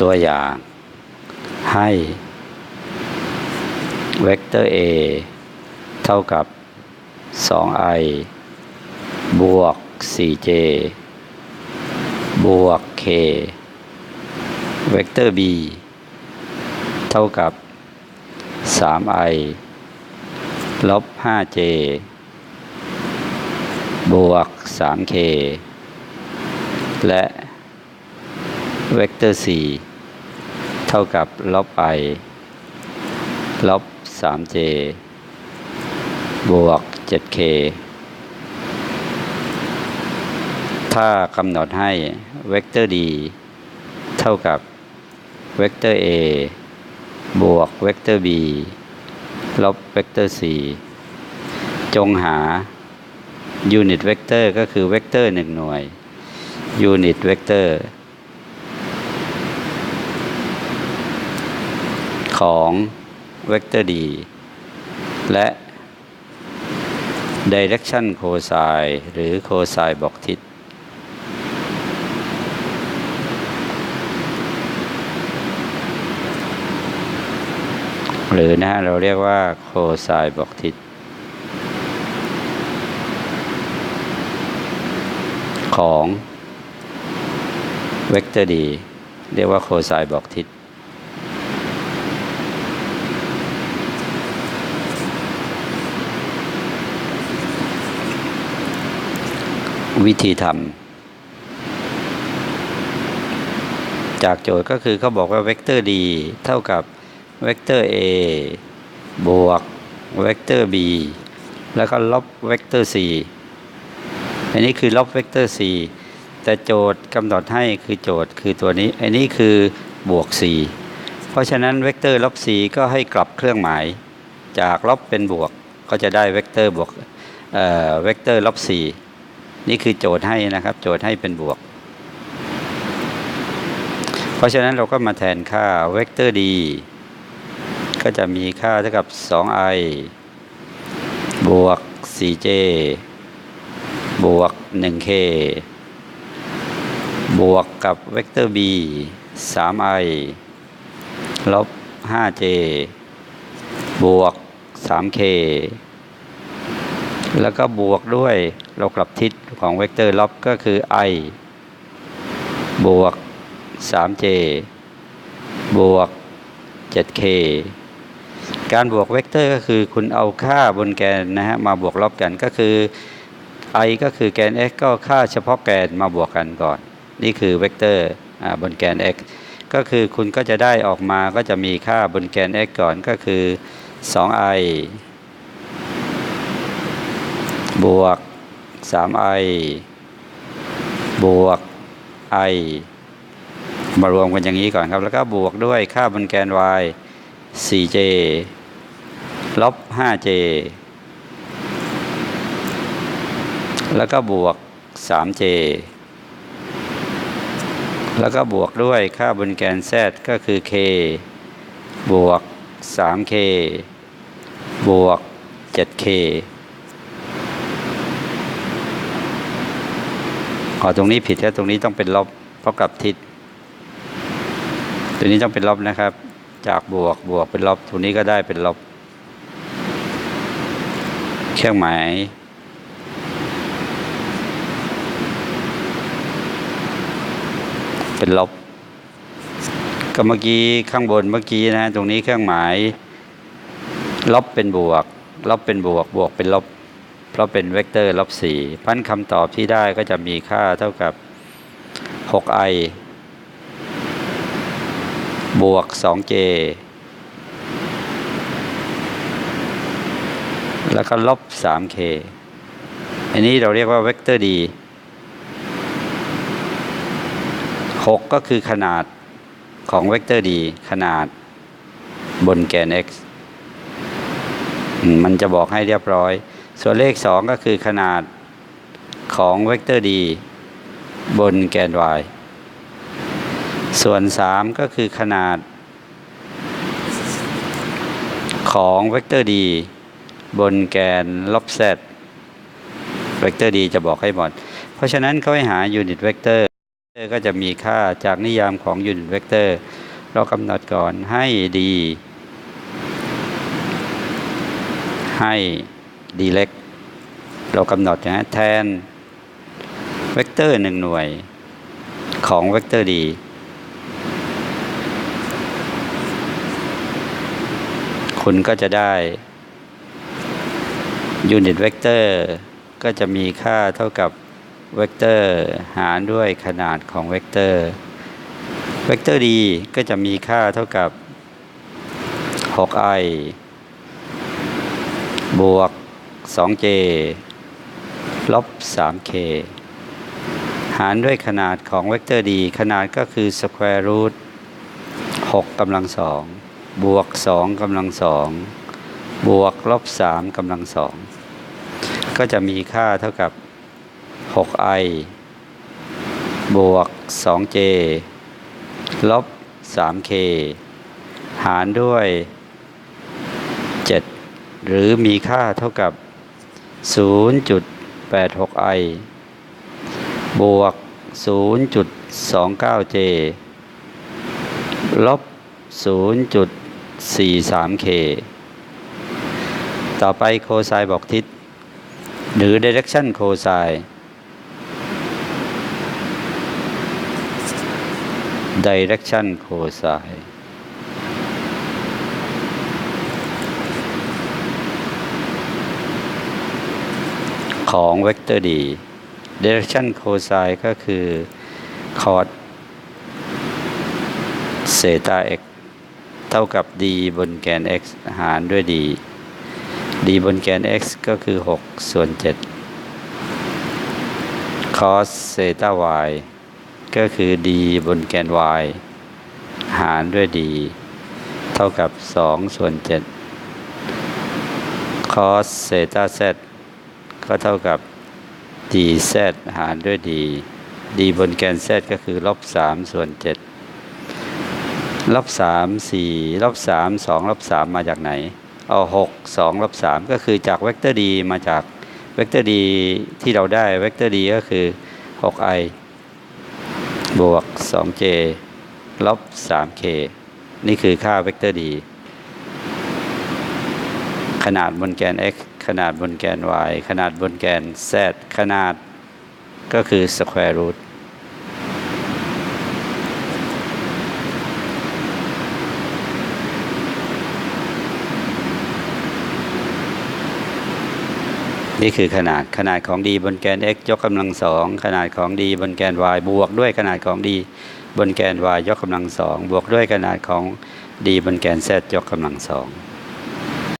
ตัวอย่างให้เวกเตอร์ a เท่ากับ 2i บวก 4j บวก k เวกเตอร์ b เท่ากับ 3i ลบ 5j บวก 3k และ เวกเตอร์ 4 เท่ากับลบ i ลบ 3j บวก 7k ถ้ากำหนดให้เวกเตอร์ d เท่ากับเวกเตอร์ a บวกเวกเตอร์ b ลบเวกเตอร์ 4 จงหายูนิตเวกเตอร์ก็คือเวกเตอร์หนึ่งหน่วยยูนิตเวกเตอร์ ของเวกเตอร์ d และ direction c o s i n หรือ c o s i n บอกทิศหรือนะฮะเราเรียกว่าโคไซบอกทิศของเวกเตอร์ดีเรียกว่าโคไซบอกทิศ วิธีทำจากโจทย์ก็คือเขาบอกว่าเวกเตอร์ดีเท่ากับเวกเตอร์ a บวกเวกเตอร์ b แล้วก็ลบเวกเตอร์ c อันนี้คือลบเวกเตอร์ c แต่โจทย์กำหนดให้คือโจทย์คือตัวนี้ อันนี้คือบวก c เพราะฉะนั้นเวกเตอร์ลบ c ก็ให้กลับเครื่องหมาย จากลบเป็นบวกก็จะได้เวกเตอร์บวกเอ่อเวกเตอร์ลบ c นี่คือโจทย์ให้นะครับ โจทย์ให้เป็นบวก เพราะฉะนั้นเราก็มาแทนค่าเวกเตอร์ d ก็จะมีค่าเท่ากับ 2i บวก 4j บวก 1k บวกกับเวกเตอร์ b 3i ลบ 5j บวก 3k แล้วก็บวกด้วยเรากลับทิศของเวกเตอร์ลบก็คือ i บวก 3j บวก 7k การบวกเวกเตอร์ก็คือคุณเอาค่าบนแกนนะฮะมาบวกลบกันก็คือ i ก็คือแกน x ก็ค่าเฉพาะแกนมาบวกกันก่อน นี่คือเวกเตอร์บนแกน x ก็คือคุณก็จะได้ออกมาก็จะมีค่าบนแกน x ก่อนก็คือ 2i บวก 3i บวก i มารวมกันอย่างนี้ก่อนครับ แล้วก็บวกด้วยค่าบนแกน y 4j ลบ 5j แล้วก็บวก 3j แล้วก็บวกด้วยค่าบนแกน z ก็คือ k บวก 3k บวก 7k ขอตรงนี้ผิดแล้วตรงนี้ต้องเป็นลบเพราะกับทิศตัวนี้ต้องเป็นลบนะครับ จากบวกบวกเป็นลบตัวนี้ก็ได้เป็นลบ เครื่องหมายเป็นลบ ก็เมื่อกี้ข้างบนเมื่อกี้นะ ตรงนี้เครื่องหมาย ลบเป็นบวก ลบเป็นบวก บวกเป็นลบ ราะเป็นเวกเตอร์ลบสี่พันคำตอบที่ได้ก็จะมีค่าเท่ากับ 6i บวก 2j แล้วก็ลบ 3k อันนี้เราเรียกว่าเวกเตอร์ d 6ก็คือขนาดของเวกเตอร์ d ขนาดบนแกน x อืมมันจะบอกให้เรียบร้อย ส่วนเลข 2 ก็คือขนาดของเวกเตอร์ d บนแกน y ส่วน 3 ก็คือขนาดของเวกเตอร์ d บนแกนลบ z เวกเตอร์ d จะบอกให้หมด เพราะฉะนั้นเขาให้หายูนิตเวกเตอร์ก็จะมีค่าจากนิยามของยูนิตเวกเตอร์เรากำหนดก่อนให้ดี ให้ ดีเล็ก เรากำหนดนะแทนเวกเตอร์หนึ่งหน่วยของเวกเตอร์ดีคุณก็จะได้ยูนิตเวกเตอร์ก็จะมีค่าเท่ากับเวกเตอร์หารด้วยขนาดของเวกเตอร์เวกเตอร์ดีก็จะมีค่าเท่ากับ 6i บวก 2j ลบ 3k หารด้วยขนาดของเวกเตอร์ดีขนาดก็คือ square root 6กำลังสองบวก 2กำลังสองบวกลบ 3กำลังสองก็จะมีค่าเท่ากับ 6i บวก 2j ลบ 3k หารด้วย 7 หรือมีค่าเท่ากับ 0.86i บวก 0.29j ลบ 0.43k ต่อไปโคไซน์บอกทิศ หรือ direction โคไซน์ direction โคไซน์ ของเวกเตอร์ดี direction โคไซน์ก็คือ cos เซตา x เท่ากับ d บนแกน x หารด้วย d d บนแกน x ก็คือ 6 ส่วน 7 cos เซตา y ก็คือ d บนแกน y หารด้วย d เท่ากับ 2 ส่วน 7 cos เซตา z ก็เท่ากับ dz หารด้วย d d บนแกน z ก็คือลบ3ส่วน7ลบสามสี่ลบสามสองลบสามมาจากไหน เอาหกสองลบสามก็คือจากเวกเตอร์ดีมาจากเวกเตอร์ดีที่เราได้เวกเตอร์ดีก็คือหกไอบวกสองเจลบสามเคนี่คือค่าเวกเตอร์ดี นาดบนแกน x ขนาดบนแกน y ขนาดบนแกน z ขนาดก็คือ square root นี่คือขนาดขนาดของ d บนแกน x ยกกำลังสองขนาดของ d บนแกน y บวกด้วยขนาดของ d บนแกน y ยกกำลังสองบวกด้วยขนาดของ d บนแกน z ยกกำลังสอง